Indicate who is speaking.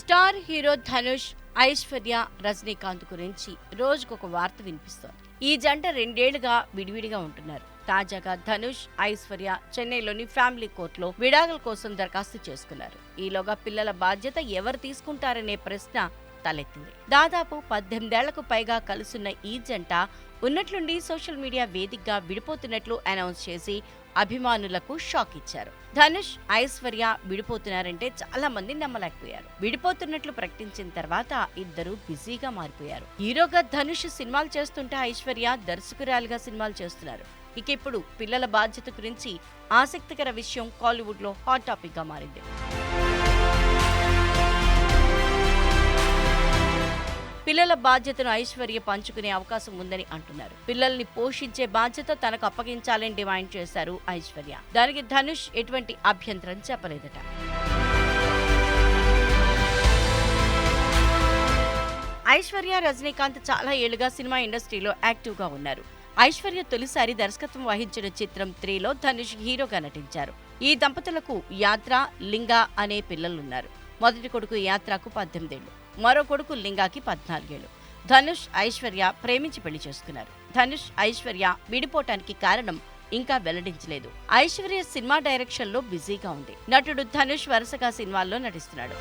Speaker 1: Star hero Dhanush Aishwarya Rajinikanth గురించి రోజుకొక వార్త వినిపిస్తోంది. ఈ జంట రెండేళ్ళుగా విడివిడిగా ఉంటున్నారు. తాజాగా ధనుష్ ఐశ్వర్య చెన్నైలోని ఫ్యామిలీ కోర్టులో విడాకుల కోసం దరఖాస్తు చేసుకున్నారు. ఈలోగా పిల్లల బాధ్యత ఎవరు తీసుకుంటారనే ప్రశ్న తలెత్తింది. దాదాపు పద్దెనిమిదేళ్ళకు పైగా కలుసున్న ఈ జంట ఉన్నట్లుండి సోషల్ మీడియా వేదికగా విడిపోతున్నట్లు అనౌన్స్ చేసి అభిమానులకు షాక్ ఇచ్చారు. ధనుష్ ఐశ్వర్య విడిపోతున్నారంటే చాలా మంది నమ్మలేకపోయారు. విడిపోతున్నట్లు ప్రకటించిన తర్వాత ఇద్దరు బిజీగా మారిపోయారు. హీరోగా ధనుష్ సినిమాలు చేస్తుంటే ఐశ్వర్య దర్శకురాలుగా సినిమాలు చేస్తున్నారు. ఇక ఇప్పుడు పిల్లల బాధ్యత గురించి ఆసక్తికర విషయం కాలీవుడ్లో హాట్ టాపిక్గా మారింది. పిల్లల బాధ్యతను ఐశ్వర్య పంచుకునే అవకాశం ఉందని అంటున్నారు. పిల్లల్ని పోషించే బాధ్యత తనకు అప్పగించాలని డిమాండ్ చేశారు ఐశ్వర్య. దానికి ధనుష్ ఎటువంటి అభ్యంతరం చెప్పలేదట. ఐశ్వర్య రజనీకాంత్ చాలా ఏళ్ళుగా సినిమా ఇండస్ట్రీలో యాక్టివ్గా ఉన్నారు. ఐశ్వర్య తొలిసారి దర్శకత్వం వహించిన చిత్రం త్రీలో ధనుష్ హీరోగా నటించారు. ఈ దంపతులకు యాత్ర లింగ అనే పిల్లలున్నారు. మొదటి కొడుకు యాత్రకు పద్దెనిమిదేళ్ళు. మరో కొడుకు లింగాకి పద్నాలుగేళ్ళు ధనుష్ ఐశ్వర్య ప్రేమించి పెళ్ళి చేసుకున్నారు. ధనుష్ ఐశ్వర్య విడిపోవటానికి కారణం ఇంకా వెల్లడించలేదు. ఐశ్వర్య సినిమా డైరెక్షన్లో బిజీగా ఉంది. నటుడు ధనుష్ వరుసగా సినిమాల్లో నటిస్తున్నాడు.